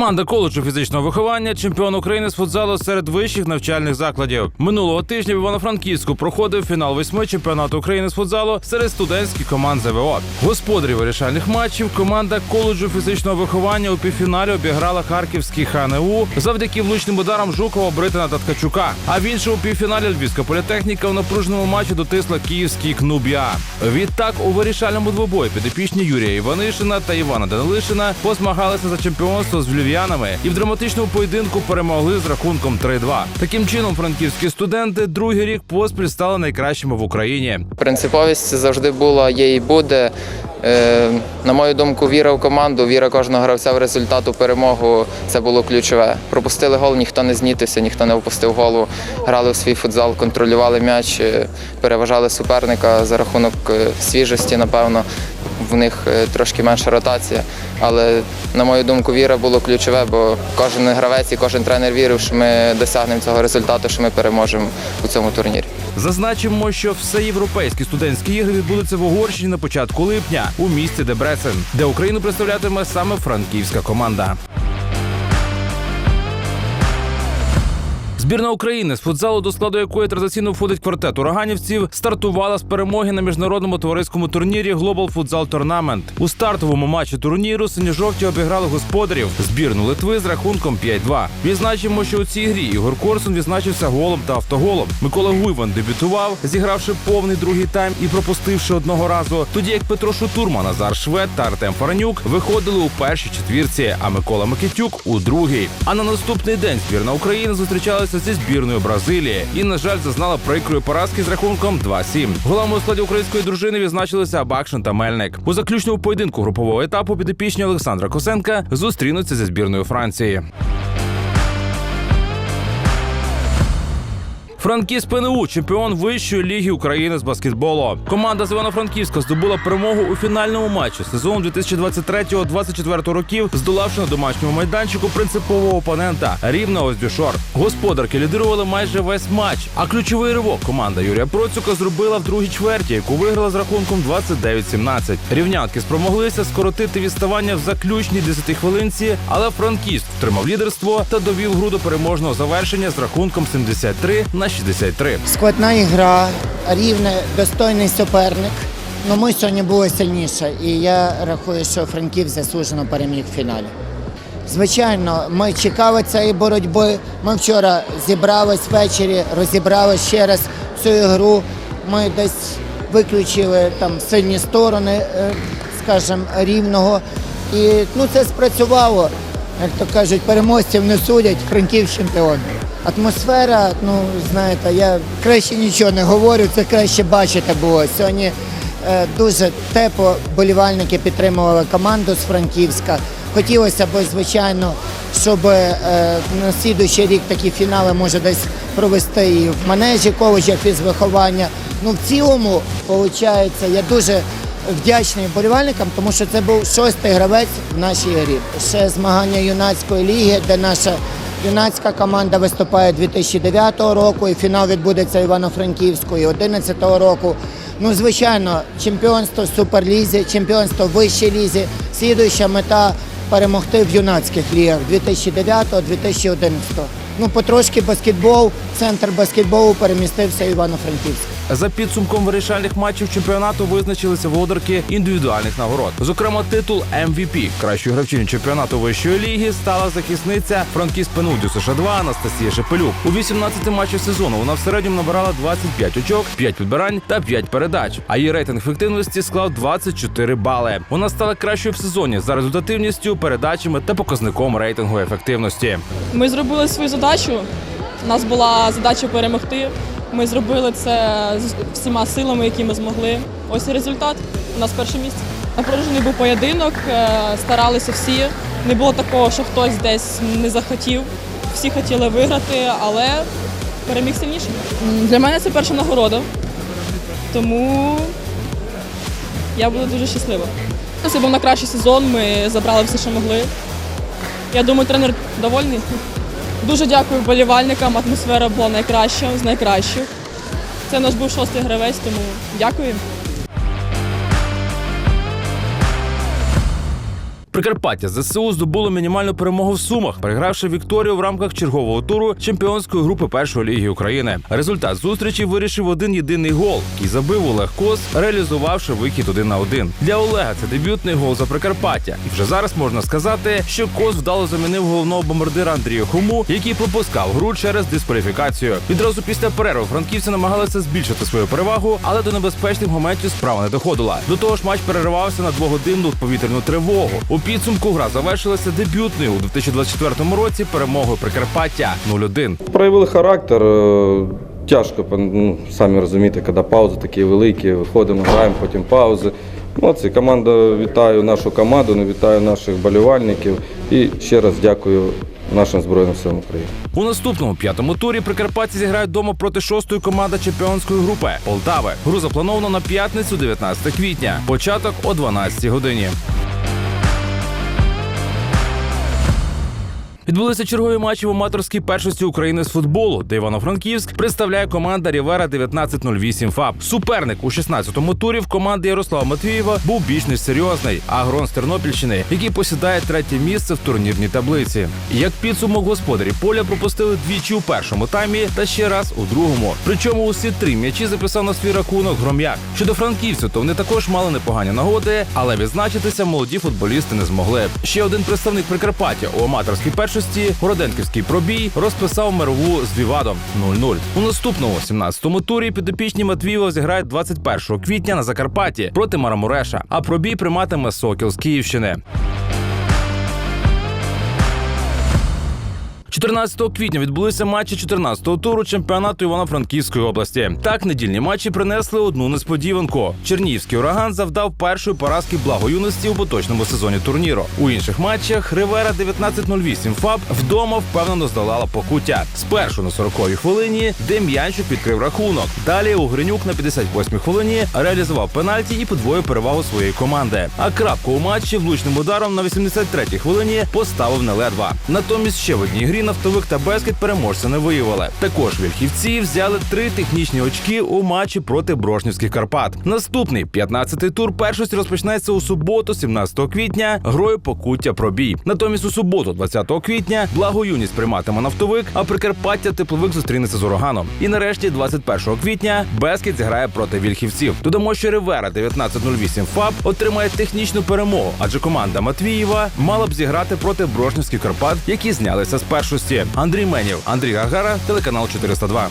Команда коледжу фізичного виховання чемпіон України з футзалу серед вищих навчальних закладів. Минулого тижня в Івано-Франківську проходив фінал восьми чемпіонату України з футзалу серед студентських команд ЗВО. Господарі вирішальних матчів команда коледжу фізичного виховання у півфіналі обіграла харківський ХНУ завдяки влучним ударам Жукова, Бритина та Ткачука. А в іншому півфіналі Львівська політехніка у напруженому матчі дотисла київський КНУБ'Я. Відтак у вирішальному двобої підопічні Юрія Іванишина та Івана Данилишина позмагалися за чемпіонство з львів'янами і в драматичному поєдинку перемогли з рахунком 3-2. Таким чином, франківські студенти другий рік поспіль стали найкращими в Україні. Принциповість завжди була, є і буде. Е, На мою думку, віра в команду, віра кожного гравця в результат у перемогу це було ключове. Пропустили гол, ніхто не знітився, ніхто не впустив голу. Грали в свій футзал, контролювали м'яч, е, переважали суперника за рахунок е, свіжості, напевно. В них е, трошки менша ротація. Але, на мою думку, віра було ключове, бо кожен гравець і кожен тренер вірив, що ми досягнемо цього результату, що ми переможемо у цьому турнірі. Зазначимо, що всеєвропейські студентські ігри відбудуться в Угорщині на початку липня у місті Дебрецен, де Україну представлятиме саме франківська команда. Збірна України з футзалу, до складу якої традиційно входить квартет ураганівців, стартувала з перемоги на міжнародному товариському турнірі Global Futsal Tournament. У стартовому матчі турніру синьо-жовті обіграли господарів збірну Литви з рахунком 5-2. Відзначимо, що у цій грі Ігор Корсун відзначився голом та автоголом. Микола Гуйван дебютував, зігравши повний другий тайм і пропустивши одного разу. Тоді як Петро Шутурма, Назар Швед та Артем Фаранюк виходили у першій четвірці, а Микола Микитюк у другій. А на наступний день збірна України зустрічалася зі збірною Бразилії і, на жаль, зазнала прикрої поразки з рахунком 2-7. Голами складі української дружини відзначилися Абакшин та Мельник. У заключному поєдинку групового етапу підопічні Олександра Косенка зустрінуться зі збірною Франції. Франкіс ПНУ, чемпіон вищої ліги України з баскетболу. Команда з Івано-Франківська здобула перемогу у фінальному матчі сезону 2023-2024 років, здолавши на домашньому майданчику принципового опонента Рівна Оздюшор. Господарки лідирували майже весь матч. А ключовий ривок команда Юрія Процюка зробила в другій чверті, яку виграла з рахунком 29-17. Рівнятки спромоглися скоротити відставання в заключній 10 хвилинці, але Франкіст втримав лідерство та довів гру до переможного завершення з рахунком 73 на 63. Складна ігра, рівне, достойний суперник. Ну ми сьогодні були сильніше, і я рахую, що Франків заслужено переміг в фіналі. Звичайно, ми чекали цієї боротьби. Ми вчора зібрались ввечері, розібрали ще раз цю ігру. Ми десь виключили там сильні сторони, е, скажімо, рівного. І ну, це спрацювало. Як то кажуть, переможців не судять, Франків чемпіон. Атмосфера, ну знаєте, я краще нічого не говорю, це краще бачити було. Сьогодні е, дуже тепло болівальники підтримували команду з Франківська. Хотілося б, звичайно, щоб е, на слідуючий рік такі фінали може десь провести і в манежі коледжа фізвиховання. Ну, в цілому, виходить, я дуже вдячний вболівальникам, тому що це був шостий гравець в нашій грі. Ще змагання юнацької ліги, де наша юнацька команда виступає 2009 року, і фінал відбудеться Івано-Франківської 2011 року. Ну, звичайно, чемпіонство в суперлізі, чемпіонство в вищій лізі. Слідуюча мета перемогти в юнацьких лігах 2009-2011. Ну, потрошки баскетбол, центр баскетболу перемістився в Івано-Франківськ. За підсумком вирішальних матчів чемпіонату визначилися володарки індивідуальних нагород. Зокрема, титул MVP кращої гравчині чемпіонату вищої ліги стала захисниця Франкіс Пенудю США 2 Анастасія Шепелюк. У 18 матчів сезону вона в середньому набирала 25 очок, 5 підбирань та 5 передач. А її рейтинг ефективності склав 24 бали. Вона стала кращою в сезоні за результативністю, передачами та показником рейтингу ефективності. Ми зробили свою задачу. У нас була задача перемогти. Ми зробили це з всіма силами, які ми змогли. Ось і результат. У нас перше місце. Напружений був поєдинок, е, старалися всі. Не було такого, що хтось десь не захотів. Всі хотіли виграти, але переміг сильніший. Для мене це перша нагорода. Тому я буду дуже щаслива. Це був найкращий сезон, ми забрали все, що могли. Я думаю, тренер довольний. Дуже дякую вболівальникам. Атмосфера була найкраща з найкращих. Це наш був шостий гравець, тому дякую. Прикарпаття ЗСУ здобуло мінімальну перемогу в Сумах, перегравши Вікторію в рамках чергового туру чемпіонської групи першої ліги України. Результат зустрічі вирішив один єдиний гол, який забив Олег Кос, реалізувавши вихід один на один. Для Олега це дебютний гол за Прикарпаття. І вже зараз можна сказати, що Кос вдало замінив головного бомбардира Андрія Хому, який пропускав гру через дискваліфікацію. Відразу після перерви франківці намагалися збільшити свою перевагу, але до небезпечних моментів справа не доходила. До того ж, матч переривався на двогодинну повітряну тривогу. У підсумку гра завершилася дебютною у 2024 році перемогою Прикарпаття 0-1. Проявили характер. е, Тяжко, ну, самі розумієте, коли паузи такі великі, виходимо, граємо, потім паузи. Молодці, команда вітаю нашу команду, ну, вітаю наших болівальників і ще раз дякую нашим Збройним силам України. У наступному п'ятому турі прикарпатці зіграють вдома проти шостої команди чемпіонської групи Полтави. Гру заплановано на п'ятницю, 19 квітня. Початок о 12 годині. Відбулися чергові матчі в аматорській першості України з футболу, де Івано-Франківськ представляє команда Рівера 1908 ФАП. Суперник у 16-му турі в команди Ярослава Матвієва був більш ніж серйозний Агрон з Тернопільщини, який посідає третє місце в турнірній таблиці. Як підсумок господарі поля пропустили двічі у першому таймі та ще раз у другому. Причому усі три м'ячі записав на свій рахунок гром'як. Щодо франківців, то вони також мали непогані нагоди, але відзначитися молоді футболісти не змогли. Ще один представник Прикарпаття у аматорській першості Городенківський пробій розписав мирову з Вівадом 0-0. У наступному 17-му турі підопічні Матвієва зіграють 21 квітня на Закарпатті проти Марамуреша. А пробій прийматиме Сокіл з Київщини. 14 квітня відбулися матчі 14-го туру чемпіонату Івано-Франківської області. Так, недільні матчі принесли одну несподіванку. Чернігівський ураган завдав першої поразки благоюності у поточному сезоні турніру. У інших матчах Ривера 1908 ФАБ вдома впевнено здолала покуття. Спершу на 40-й хвилині Дем'янчук відкрив рахунок. Далі Угринюк на 58-й хвилині реалізував пенальті і подвоїв перевагу своєї команди. А крапку у матчі влучним ударом на 83-й хвилині поставив неледва. Натомість ще в одній грі нафтовик та Бескет переможця не виявили. Також вільхівці взяли три технічні очки у матчі проти Брошнівських Карпат. Наступний 15-й тур першості розпочнеться у суботу, 17 квітня, грою покуття пробій. Натомість у суботу, 20 квітня, благоюність прийматиме нафтовик, а Прикарпаття тепловик зустрінеться з ураганом. І нарешті, 21 квітня, Бескет зіграє проти вільхівців. Додамо, що Ривера 1908 ФАБ отримає технічну перемогу, адже команда Матвієва мала б зіграти проти Брошнівських Карпат, які знялися з першості. Андрій Менів, Андрій Гагара, телеканал 402.